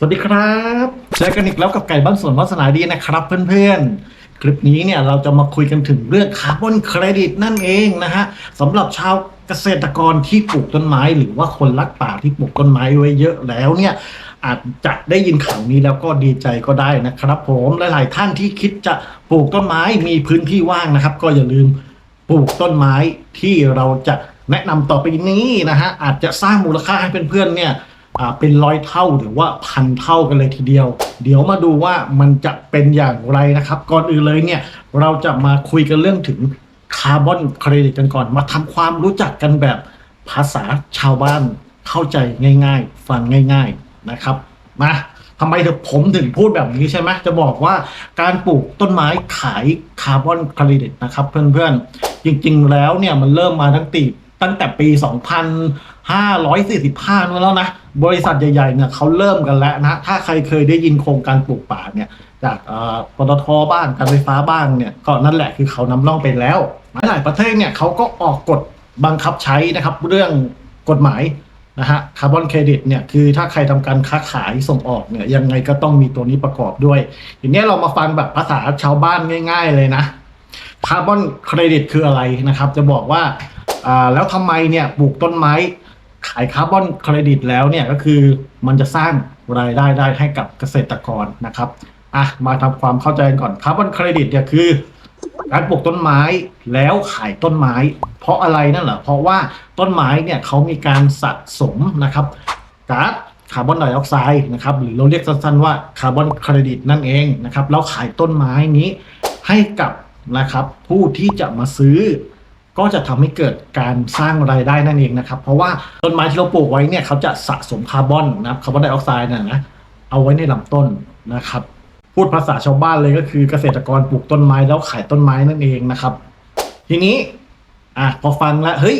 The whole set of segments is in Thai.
สวัสดีครับเจอกันอีกแล้วกับไก่บ้านสวนวัฒนาดีนะครับเพื่อนๆ คลิปนี้เนี่ยเราจะมาคุยกันถึงเรื่องคาร์บอนเครดิตนั่นเองนะฮะสำหรับชาวเกษตรกรที่ปลูกต้นไม้ หรือว่าคนรักป่าที่ปลูกต้นไม้ไว้เยอะแล้วเนี่ยอาจจะได้ยินข่าวนี้แล้วก็ดีใจก็ได้นะครับผมหลายๆท่านที่คิดจะปลูกต้นไม้มีพื้นที่ว่างนะครับ ก็อย่าลืมปลูกต้นไม้ที่เราจะแนะนำต่อไปนี้นะฮะอาจจะสร้างมูลค่าให้เพื่อนๆเนี่ย เป็นร้อยเท่าหรือว่าพันเท่ากันเลยทีเดียว เดี๋ยวมาดูว่ามันจะเป็นอย่างไรนะครับ ก่อนอื่นเลยเนี่ยเราจะมาคุยกันเรื่องถึงคาร์บอนเครดิตกันก่อน มาทำความรู้จักกันแบบภาษาชาวบ้านเข้าใจง่าย ๆ ฟังง่าย ๆนะครับมาทำไมถึงผมถึงพูดแบบนี้ใช่ไหมจะบอกว่าการปลูกต้นไม้ขายคาร์บอนเครดิตนะครับเพื่อนๆ จริงๆแล้วเนี่ยมันเริ่มมาตั้งตีตั้งแต่ปี 545นู่นแล้วนะ บริษัทใหญ่ๆเนี่ยเขาเริ่มกันแล้วนะ ถ้าใครเคยได้ยินโครงการปลูกป่าเนี่ยจากเอ่อปตทบ้างการไฟฟ้าบ้างเนี่ยก็นั่นแหละคือเขานำร่องไปแล้วหลายประเทศเนี่ยเขาก็ออกกฎบังคับใช้นะครับเรื่องกฎหมายนะฮะคาร์บอนเครดิตเนี่ยคือถ้าใครทำการค้าขายส่งออกเนี่ยยังไงก็ต้องมีตัวนี้ประกอบด้วยทีนี้เรามาฟังแบบภาษาชาวบ้านง่าย ๆ เลยนะคาร์บอนเครดิตคืออะไรนะครับ จะบอกว่าอ่าแล้วทำไมเนี่ยปลูกต้นไม้ ขายคาร์บอนเครดิตแล้วเนี่ยก็คือมันจะสร้างรายได้ได้ให้กับเกษตรกรนะครับอะมาทำความเข้าใจกันก่อนคาร์บอนเครดิตเนี่ยคือการปลูกต้นไม้แล้วขายต้นไม้ เพราะอะไรนั่นเหรอเพราะว่าต้นไม้เนี่ยเขามีการสะสมนะครับก๊าซคาร์บอนไดออกไซด์นะครับหรือเราเรียกสั้นๆว่าคาร์บอนเครดิตนั่นเองนะครับแล้วขายต้นไม้นี้ให้กับนะครับผู้ที่จะมาซื้อ ก็จะทำให้เกิดการสร้างรายได้นั่นเองนะครับ เพราะว่าต้นไม้ที่เราปลูกไว้เนี่ยเขาจะสะสมคาร์บอนนะครับคาร์บอนไดออกไซด์น่ะนะเอาไว้ในลำต้นนะครับ พูดภาษาชาวบ้านเลยก็คือเกษตรกรปลูกต้นไม้แล้วขายต้นไม้นั่นเองนะครับ ทีนี้อะพอฟังแล้วเฮ้ย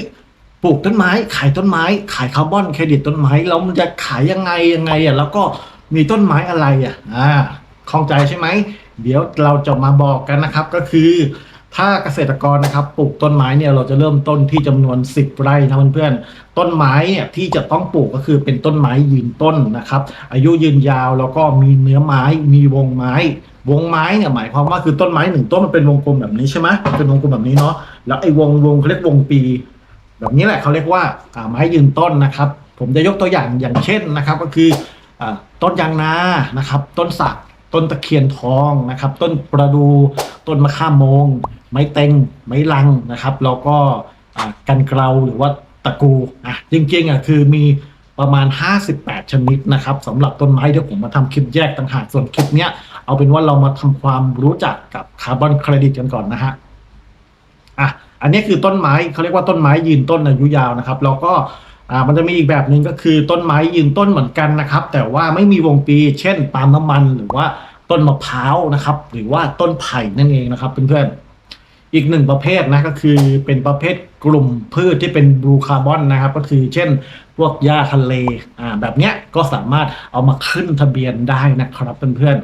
ปลูกต้นไม้ขายต้นไม้ ขายคาร์บอนเครดิตต้นไม้แล้วมันจะขายยังไงยังไงอะแล้วก็มีต้นไม้อะไรอะอ่าคล่องใจใช่ไหมเดี๋ยวเราจะมาบอกกันนะครับก็คือ ถ้าเกษตรกรนะครับปลูกต้นไม้เนี่ยเราจะเริ่มต้นที่จำนวน 10 ไร่นะเพื่อนๆต้นไม้เนี่ยที่จะต้องปลูกก็คือเป็นต้นไม้ยืนต้นนะครับ อายุยืนยาวแล้วก็มีเนื้อไม้มีวงไม้ วงไม้เนี่ยหมายความว่าคือต้นไม้หนึ่งต้นมันเป็นวงกลมแบบนี้ใช่ไหมเป็นวงกลมแบบนี้เนาะแล้วไอ้วงวงเขาเรียกวงปี แบบนี้แหละเขาเรียกว่าไม้ยืนต้นนะครับ ผมจะยกตัวอย่างอย่างเช่นนะครับ ก็คืออต้นยางนานะครับ ต้นสัก ต้นตะเคียนทองนะครับ ต้นประดูต้นมะข่าโมง ไม้เต็ง ไม้ลังนะครับ แล้วก็กันเกลาหรือว่าตะกูอะจริงๆอะคือมีประมาณ 58 ชนิดนะครับสำหรับต้นไม้เดี๋ยวผมมาทำคลิปแยกต่างหากส่วนคลิปเนี้ยเอาเป็นว่าเรามาทำความรู้จักกับคาร์บอนเครดิตกันก่อนนะฮะอะอันนี้คือต้นไม้เขาเรียกว่าต้นไม้ยืนต้นอายุยาวนะครับ แล้วก็ อ่ามันจะมีอีกแบบหนึ่งก็คือต้นไม้ยืนต้นเหมือนกันนะครับ แต่ว่าไม่มีวงปี เช่นปาล์มน้ำมันหรือว่าต้นมะพร้าวนะครับ หรือว่าต้นไผ่นั่นเองนะครับเพื่อนๆอีกหนึ่งประเภทนะก็คือเป็นประเภทกลุ่มพืชที่เป็นบลูคาร์บอนนะครับ ก็คือเช่นพวกหญ้าทะเลอ่าแบบเนี้ยก็สามารถเอามาขึ้นทะเบียนได้นะครับเพื่อน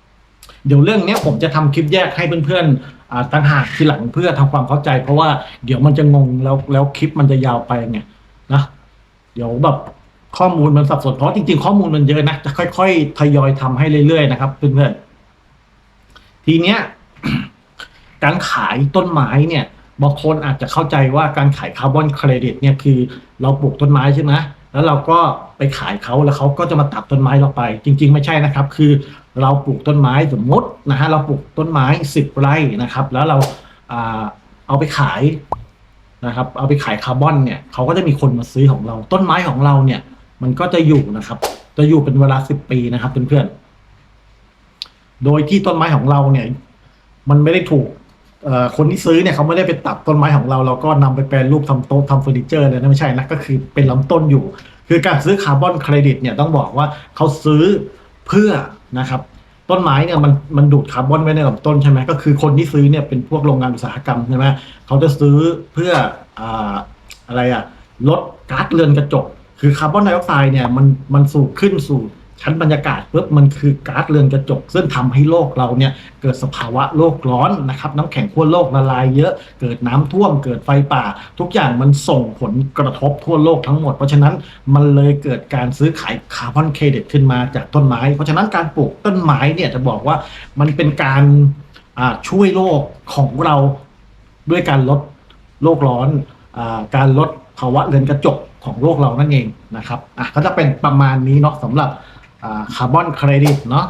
ๆเดี๋ยวเรื่องเนี้ยผมจะทำคลิปแยกให้เพื่อนๆอ่าต่างหากทีหลังเพื่อทำความเข้าใจ เพราะว่าเดี๋ยวมันจะงงแล้วแล้วคลิปมันจะยาวไปไง นะเดี๋ยวแบบข้อมูลมันสับสนเพราะจริงๆ ข้อมูลมันเยอะนะจะค่อย ๆ ทยอยทำให้เรื่อยๆนะครับเพื่อนๆทีเนี้ยการขายต้นไม้เนี่ยบางคนอาจจะเข้าใจว่าการขายคาร์บอนเครดิตเนี่ยคือเราปลูกต้นไม้ใช่ไหมแล้วเราก็ไปขายเขาแล้วเขาก็จะมาตัดต้นไม้เราไป จริง ๆ ไม่ใช่นะครับ คือเราปลูกต้นไม้สมมตินะฮะเราปลูกต้นไม้สิบไร่นะครับ แล้วเราอ่าเอาไปขาย นะครับ เอาไปขายคาร์บอนเนี่ยเขาก็จะมีคนมาซื้อของเรา ต้นไม้ของเราเนี่ย มันก็จะอยู่นะครับ จะอยู่เป็นเวลาสิบปีนะครับเพื่อนๆโดยที่ต้นไม้ของเราเนี่ย มันไม่ได้ถูกคนที่ซื้อเนี่ยเขาไม่ได้ไปตัดต้นไม้ของเราแล้วก็นำไปแปลรูปทำโต๊ะทำเฟอร์นิเจอร์เลยนะไม่ใช่นะก็คือเป็นลำต้นอยู่ คือการซื้อคาร์บอนเครดิตเนี่ยต้องบอกว่าเขาซื้อเพื่อนะครับ ต้นไม้เนี่ยมันมันดูดคาร์บอนไว้ในลำต้นใช่ไหมก็คือคนที่ซื้อเนี่ยเป็นพวกโรงงานอุตสาหกรรมใช่ไหมเขาจะซื้อเพื่ออ่าอะไรอะลดก๊าซเรือนกระจก คือคาร์บอนไดออกไซด์เนี่ยมันมันสูบขึ้นสู่ ชั้นบรรยากาศปุ๊บมันคือก๊าซเรือนกระจก ซึ่งทำให้โลกเราเนี่ยเกิดสภาวะโลกร้อนนะครับน้ำแข็งขั้วโลกละลายเยอะ เกิดน้ำท่วม เกิดไฟป่า ทุกอย่างมันส่งผลกระทบทั่วโลกทั้งหมด เพราะฉะนั้นมันเลยเกิดการซื้อขายคาร์บอนเครดิตขึ้นมาจากต้นไม้ เพราะฉะนั้นการปลูกต้นไม้เนี่ยจะบอกว่ามันเป็นการช่วยโลกของเราด้วยการลดโลกร้อนอการลดภาวะเรือนกระจกของโลกเรานั่นเองนะครับอะก็จะเป็นประมาณนี้เนาะสำหรับ คาร์บอนเครดิตเนาะ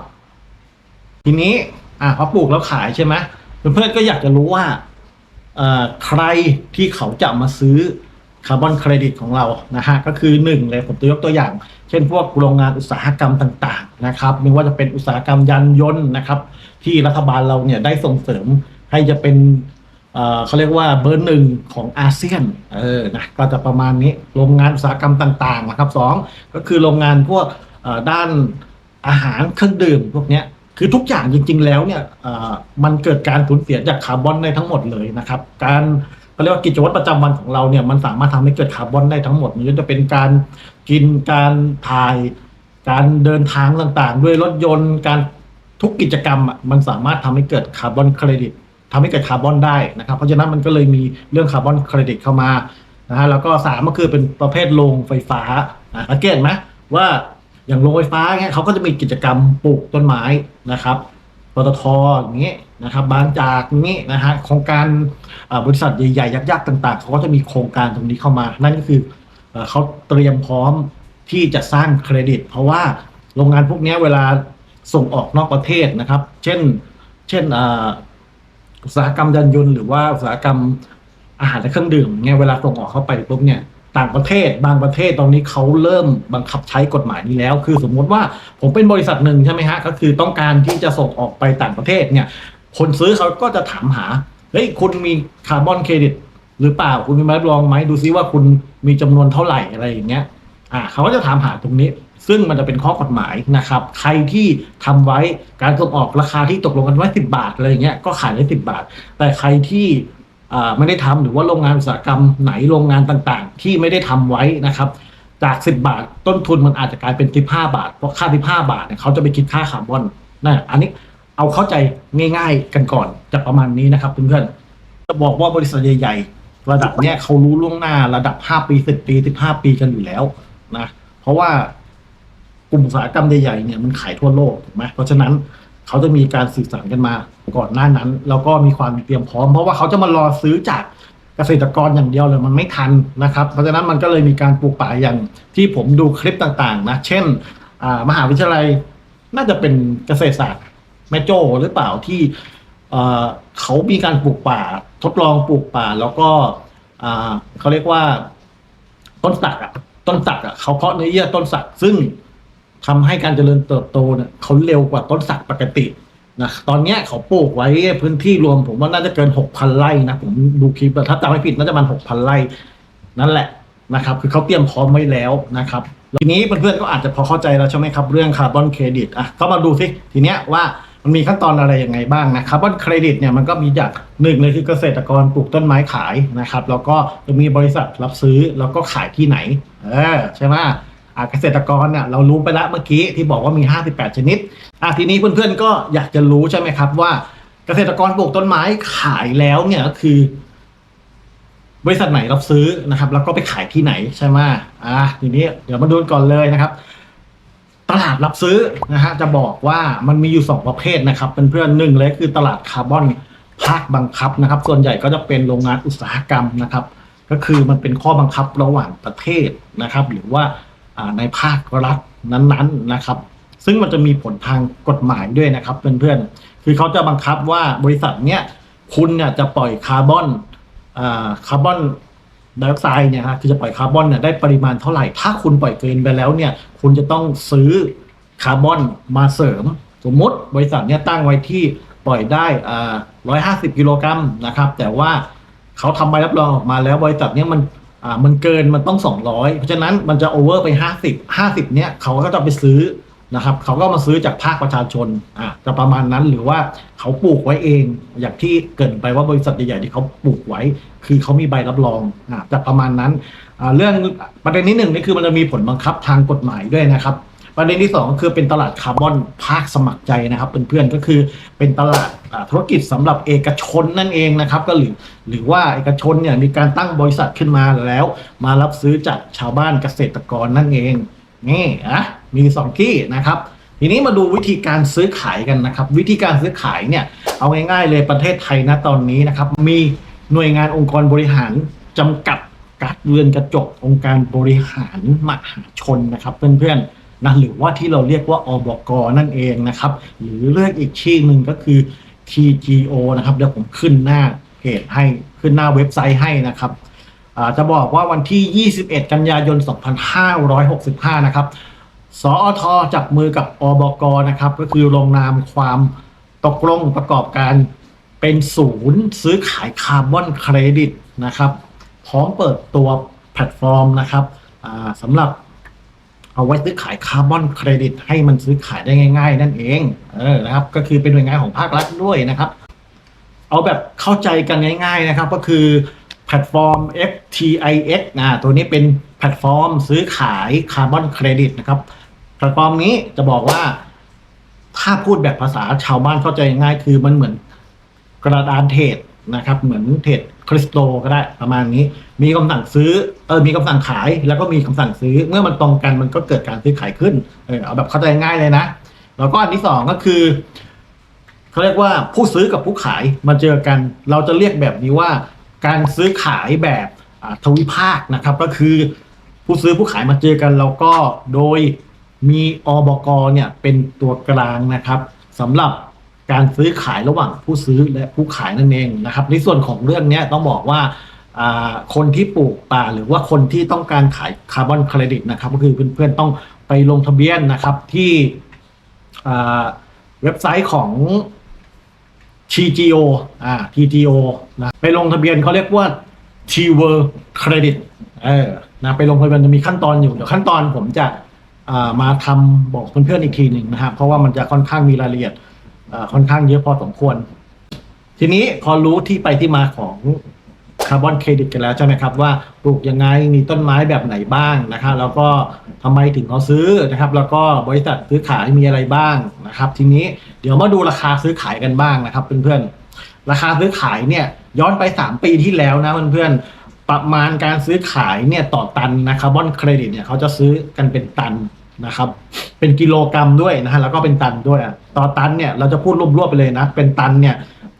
ทีนี้อะพอปลูกแล้วขายใช่ไหมเพื่อนๆก็อยากจะรู้ว่าใครที่เขาจะมาซื้อคาร์บอนเครดิตของเรานะฮะก็คือหนึ่งเลยผมจะยกตัวอย่าง เช่นพวกโรงงานอุตสาหกรรมต่างๆนะครับไม่ว่าจะเป็นอุตสาหกรรมยานยนต์นะครับ ที่รัฐบาลเราเนี่ยได้ส่งเสริมให้จะเป็นเขาเรียกว่าเบอร์หนึ่งของอาเซียนเออนะก็จะประมาณนี้โรงงานอุตสาหกรรมต่างๆนะครับสองก็คือโรงงานพวก ด้านอาหารเครื่องดื่มพวกนี้คือทุกอย่างจริง ๆ แล้วเนี่ยมันเกิดการสูญเสียจากคาร์บอนได้ทั้งหมดเลยนะครับ การเขาเรียกว่ากิจวัตรประจำวันของเราเนี่ยมันสามารถทำให้เกิดคาร์บอนได้ทั้งหมดมันจะเป็นการกินการถ่าย การเดินทางต่างๆ ด้วยรถยนต์การทุกกิจกรรมอะมันสามารถทำให้เกิดคาร์บอนเครดิตทำให้เกิดคาร์บอนได้นะครับ เพราะฉะนั้นมันก็เลยมีเรื่องคาร์บอนเครดิตเข้ามานะฮะแล้วก็สามก็คือเป็นประเภทโรงไฟฟ้าอะสังเกตไหมว่า อย่างโรงไฟฟ้าเนี่ยเขาก็จะมีกิจกรรมปลูกต้นไม้นะครับปตทอย่างนี้นะครับบางจากนี้นะฮะโครงการบริษัทใหญ่ๆยักษ์ๆต่าง ๆเขาก็จะมีโครงการตรงนี้เข้ามา นั่นก็คือเอ่อเขาเตรียมพร้อมที่จะสร้างเครดิต เพราะว่าโรงงานพวกนี้เวลาส่งออกนอกประเทศนะครับ เช่น เช่นอุตสาหกรรมยานยนต์หรือว่าอุตสาหกรรมอาหารและเครื่องดื่มเนี่ยเวลาส่งออกเข้าไปปุ๊บเนี่ย ต่างประเทศบางประเทศตอนนี้เขาเริ่มบังคับใช้กฎหมายนี้แล้ว คือสมมติว่าผมเป็นบริษัทหนึ่งใช่ไหมฮะก็คือต้องการที่จะส่งออกไปต่างประเทศเนี่ยคนซื้อเขาก็จะถามหาเฮ้ยคุณมีคาร์บอนเครดิตหรือเปล่าคุณมีใบรับรองไหมดูซิว่าคุณมีจำนวนเท่าไหร่อะไรอย่างเงี้ยอ่าเขาก็จะถามหาตรงนี้ ซึ่งมันจะเป็นข้อกฎหมายนะครับ ใครที่ทำไว้การส่งออกราคาที่ตกลงกันไว้สิบาทอะไรอย่างเงี้ยก็ขายได้สิบาท แต่ใครที่ ไม่ได้ทำหรือว่าโรงงานอุตสาหกรรมไหนโรงงานต่างๆ ที่ไม่ได้ทำไว้นะครับ จากสิบาทต้นทุนมันอาจจะกลายเป็นสิบห้าบาท เพราะค่าสิบห้าบาทเนี่ยเขาจะไปคิดค่าคาร์บอนนะอันนี้เอาเข้าใจง่าย ๆกันก่อนจะประมาณนี้นะครับเพื่อนๆจะบอกว่าบริษัทใหญ่ๆระดับเนี้ยเขารู้ล่วงหน้าระดับ 5 ปี 10 ปี 15 ปีกันอยู่แล้วนะเพราะว่ากลุ่มอุตสาหกรรมใหญ่ๆเนี่ยมันขายทั่วโลกถูกไหมเพราะฉะนั้นเขาจะมีการสื่อสารกันมา ก่อนหน้านั้น แล้วก็มีความเตรียมพร้อม เพราะว่าเขาจะมารอซื้อจากเกษตรกรอย่างเดียวเลยมันไม่ทันนะครับ เพราะฉะนั้นมันก็เลยมีการปลูกป่าอย่างที่ผมดูคลิปต่างๆ นะ เช่นมหาวิทยาลัยน่าจะเป็นเกษตรศาสตร์แม่โจ้หรือเปล่าที่เขามีการปลูกป่า ทดลองปลูกป่า แล้วก็เขาเรียกว่าต้นสักอะต้นสักอะเขาเพาะเนื้อเยื่อต้นสักซึ่งทำให้การเจริญเติบโตเนี่ยเขาเร็วกว่าต้นสักปกติ นะตอนนี้เขาปลูกไว้พื้นที่รวม ผมว่าน่าจะเกินหกพันไร่นะผมดูคลิปถ้าจำไม่ผิดน่าจะมันหกพันไร่ นั่นแหละนะครับ คือเขาเตรียมพร้อมไว้แล้วนะครับทีนี้เพื่อนๆก็อาจจะพอเข้าใจแล้วใช่ไหมครับ เรื่องคาร์บอนเครดิตอะก็มาดูสิทีเนี้ยว่ามันมีขั้นตอนอะไรยังไงบ้างนะคาร์บอนเครดิตเนี่ยมันก็มีจากหนึ่งเลยคือเกษตรกรปลูกต้นไม้ขายนะครับ แล้วก็จะมีบริษัทรับซื้อแล้วก็ขายที่ไหนเออใช่ไหม เกษตรกรเนี่ยเรารู้ไปแล้วเมื่อกี้ที่บอกว่ามี 58 ชนิดอะทีนี้เพื่อนๆก็อยากจะรู้ใช่ไหมครับว่าเกษตรกรปลูกต้นไม้ขายแล้วเนี่ยก็คือบริษัทไหนรับซื้อนะครับ แล้วก็ไปขายที่ไหนใช่ไหมอะทีนี้เดี๋ยวมาดูก่อนเลยนะครับ ตลาดรับซื้อนะฮะจะบอกว่ามันมีอยู่สองประเภทนะครับเป็นเพื่อนๆหนึ่งเลยคือตลาดคาร์บอนภาคบังคับนะครับ ส่วนใหญ่ก็จะเป็นโรงงานอุตสาหกรรมนะครับ ก็คือมันเป็นข้อบังคับระหว่างประเทศนะครับ หรือว่า ในภาครัฐนั้นๆนะครับ ซึ่งมันจะมีผลทางกฎหมายด้วยนะครับเพื่อนๆคือเขาจะบังคับว่าบริษัทเนี้ยคุณเนี่ยจะปล่อยคาร์บอนคาร์บอนไดออกไซด์เนี่ยฮะคือจะปล่อยคาร์บอนเนี่ยได้ปริมาณเท่าไหร่ ถ้าคุณปล่อยเกินไปแล้วเนี่ย คุณจะต้องซื้อคาร์บอนมาเสริม สมมติบริษัทเนี่ยตั้งไว้ที่ปล่อยได้ร้อ่า150กิโลกรัมนะครับ แต่ว่าเขาทำใบรับรองออกมาแล้วบริษัทเนี่ยมัน อ่ามันเกินมันต้อง 200 เพราะฉะนั้นมันจะโอเวอร์ไป 50 50 เนี้ยเขาก็จะไปซื้อนะครับเขาก็มาซื้อจากภาคประชาชนอะจะประมาณนั้นหรือว่าเขาปลูกไว้เอง อย่างที่เกินไปว่าบริษัทใหญ่ๆที่เขาปลูกไว้ คือเขามีใบรับรองอะจะประมาณนั้นอ่าเรื่องประเด็นนี้หนึ่งนี่คือมันจะมีผลบังคับทางกฎหมายด้วยนะครับ ประเด็นที่สองก็คือเป็นตลาดคาร์บอนภาคสมัครใจนะครับเพื่อนๆก็คือเป็นตลาดธุรกิจสำหรับเอกชนนั่นเองนะครับก็หรือหรือว่าเอกชนเนี่ยมีการตั้งบริษัทขึ้นมาแล้ว มารับซื้อจากชาวบ้านเกษตรกรนั่นเองนี่อะมีสองที่นะครับทีนี้มาดูวิธีการซื้อขายกันนะครับ วิธีการซื้อขายเนี่ยเอาง่ายๆเลยประเทศไทยนะตอนนี้นะครับมีหน่วยงานองค์กรบริหารจำกัดการเรือนกระจกองค์การบริหารมหาชนนะครับเพื่อนๆ นะหรือว่าที่เราเรียกว่าอบกนั่นเองนะครับ หรือเรียกอีกชื่อหนึ่งก็คือ TGO นะครับเดี๋ยวผมขึ้นหน้าเพจให้ขึ้นหน้าเว็บไซต์ให้นะครับจะบอกว่าวันที่ 21 กันยายน 2565 นะครับ สอทจับมือกับอบกนะครับ ก็คือลงนามความตกลงประกอบการเป็นศูนย์ซื้อขายคาร์บอนเครดิตนะครับ พร้อมเปิดตัวแพลตฟอร์มนะครับสำหรับ เอาไว้ซื้อขายคาร์บอนเครดิต ให้มันซื้อขายได้ง่าย ๆ นั่นเอง เออนะครับ ก็คือเป็นหน่วยงานของภาครัฐด้วยนะครับ เอาแบบเข้าใจกันง่าย ๆนะครับ ก็คือแพลตฟอร์ม FTIX นะตัวนี้เป็นแพลตฟอร์มซื้อขายคาร์บอนเครดิตนะครับ แพลตฟอร์มนี้จะบอกว่า ถ้าพูดแบบภาษาชาวบ้านเข้าใจง่ายคือมันเหมือนกระดานเทรดนะครับ เหมือนเทรด คริสโตก็ได้ประมาณนี้ มีคำสั่งซื้อเออมีคำสั่งขายแล้วก็มีคำสั่งซื้อ เมื่อมันตรงกันมันก็เกิดการซื้อขายขึ้นเออเอาแบบเข้าใจง่ายเลยนะ แล้วก็อันที่สองก็คือเขาเรียกว่าผู้ซื้อกับผู้ขายมาเจอกัน เราจะเรียกแบบนี้ว่า การซื้อขายแบบทวิภาคนะครับ ก็คือผู้ซื้อผู้ขายมาเจอกัน แล้วก็โดยมีอบกเนี่ยเป็นตัวกลางนะครับสำหรับ การซื้อขายระหว่างผู้ซื้อและผู้ขายนั่นเองนะครับ ในส่วนของเรื่องนี้ต้องบอกว่าคนที่ปลูกป่าหรือว่าคนที่ต้องการขายคาร์บอนเครดิตนะครับ ก็คือเพื่อนๆต้องไปลงทะเบียนนะครับที่เว็บไซต์ของ TGO อ่า TGO นะไปลงทะเบียนเขาเรียกว่า T w o r Credit เออนะไปลงทะเบียนจะมีขั้นตอนอยู่เดี๋ยวขั้นตอนผมจะามาทำบอกเพื่อนๆอีกทีหนึ่งนะครับ เพราะว่ามันจะค่อนข้างมีรายละเอียด ค่อนข้างเยอะพอสมควร ทีนี้พอรู้ที่ไปที่มาของคาร์บอนเครดิตกันแล้วใช่ไหมครับว่าปลูกยังไงมีต้นไม้แบบไหนบ้างนะครับแล้วก็ทำไมถึงเขาซื้อนะครับ แล้วก็บริษัทซื้อขายมีอะไรบ้างนะครับ ทีนี้เดี๋ยวมาดูราคาซื้อขายกันบ้างนะครับ เพื่อนๆราคาซื้อขายเนี่ยย้อนไป 3 ปีที่แล้วนะเพื่อนๆประมาณการซื้อขายเนี่ยต่อตันนะคาร์บอนเครดิตเนี่ยเขาจะซื้อกันเป็นตัน นะครับ เป็นกิโลกรรัมด้วยนะฮะแล้วก็เป็นตันด้วยอะต่อตันเนี่ยเราจะพูดรวบๆไปเลยนะ เป็นตันเนี่ย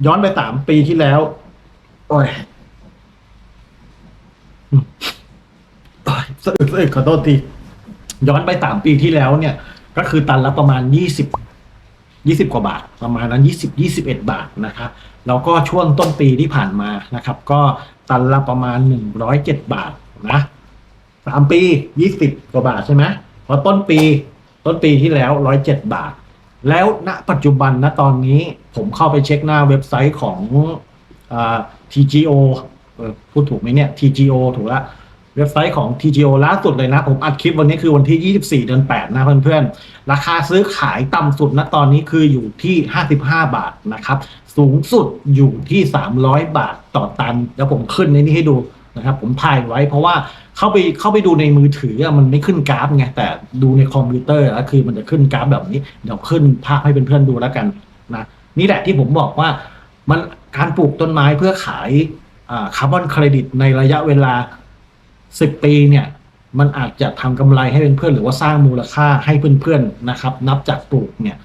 ย้อนไปสามปีที่แล้วโอ้ยอืมโอ้ยสะอึกสะอึกขอโทษทีย้อนไปสามปีที่แล้วเนี่ย ก็คือตันละประมาณยี่สิบยี่สิบกว่าบาท ประมาณนั้นยี่สิบยี่สิบเอ็ดบาทนะครับแล้วก็ช่วงต้นปีที่ผ่านมานะครับ ก็ตันละประมาณหนึ่งร้อยเจ็ดบาทนะสามปียี่สิบกว่าบาทใช่ไหม พอต้นปีต้นปีที่แล้วร้อยเจ็ดบาท แล้วณปัจจุบันณตอนนี้ผมเข้าไปเช็คหน้าเว็บไซต์ของอ TGO พูดถูกไหมเนี่ย TGO ถูกละเว็บไซต์ของ TGO ล่าสุดเลยนะ ผมอัดคลิปวันนี้คือวันที่ 24 เดือน 8 นะเพื่อนๆ ราคาซื้อขายต่ำสุดณตอนนี้คืออยู่ที่ 55 บาทนะครับ สูงสุดอยู่ที่ 300 บาทต่อตัน แล้วผมขึ้นในนี้ให้ดู นะครับผมถ่ายไว้เพราะว่าเข้าไปเข้าไปดูในมือถือมันไม่ขึ้นกราฟไงแต่ดูในคอมพิวเตอร์แล้วคือมันจะขึ้นกราฟแบบนี้ เดี๋ยวขึ้นภาพให้เพื่อนๆดูแล้วกันนะนี่แหละที่ผมบอกว่ามันการปลูกต้นไม้เพื่อขายคาร์บอนเครดิตในระยะเวลา 10 ปีเนี่ยมันอาจจะทำกำไรให้เพื่อนๆหรือว่าสร้างมูลค่าให้เพื่อนๆนะครับ นับจากปลูกเนี่ย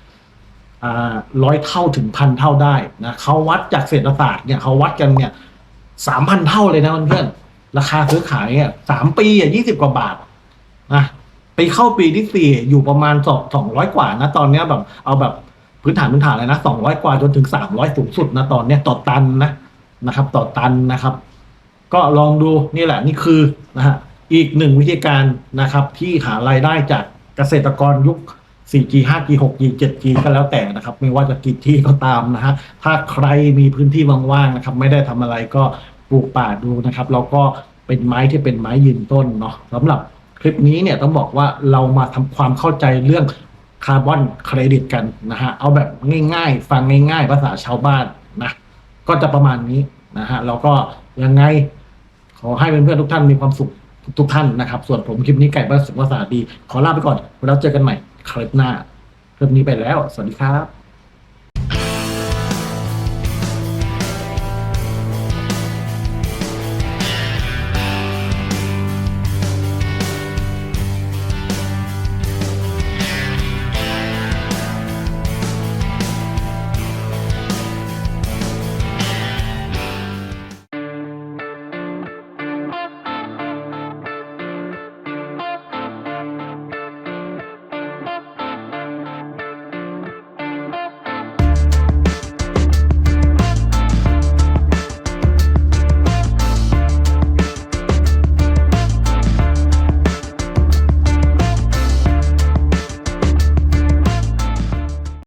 ร้อยเท่าถึงพันเท่าได้นะเขาวัดจากเศรษฐศาสตร์เนี่ยเขาวัดกันเนี่ย สามพันเท่าเลยนะเพื่อนราคาซื้อขายอะสามปีอะยี่สิบกว่าบาทนะไปเข้าปีที่สี่อยู่ประมาณสองสองร้อยกว่านะ ตอนเนี้ยแบบเอาแบบพื้นฐานพื้นฐานเลยนะสองร้อยกว่าจนถึงสามร้อยสูงสุดนะตอนเนี้ยต่อตันนะนะครับ ต่อตันนะครับ ก็ลองดูนี่แหละนี่คือนะฮะอีกหนึ่งวิธีการนะครับที่หารายได้จากเกษตรกรยุค 4G 5G 6G 7G ก็แล้วแต่นะครับ ไม่ว่าจะกี่ที่ก็ตามนะฮะถ้าใครมีพื้นที่ว่างๆนะครับ ไม่ได้ทำอะไรก็ปลูกป่าดูนะครับ แล้วก็เป็นไม้ที่เป็นไม้ยืนต้นเนาะสำหรับคลิปนี้เนี่ยต้องบอกว่าเรามาทำความเข้าใจเรื่องคาร์บอนเครดิตกันนะฮะเอาแบบง่ายๆ ฟังง่ายๆ ภาษาชาวบ้านนะก็จะประมาณนี้นะฮะแล้วก็ยังไงขอให้เพื่อนๆทุกท่านมีความสุขทุกท่านนะครับ ส่วนผมคลิปนี้ไก่บ้านสุขภาษาดี ขอลาไปก่อน แล้วเจอกันใหม่ คลิปหน้าคลิปนี้ไปแล้ว สวัสดีครับ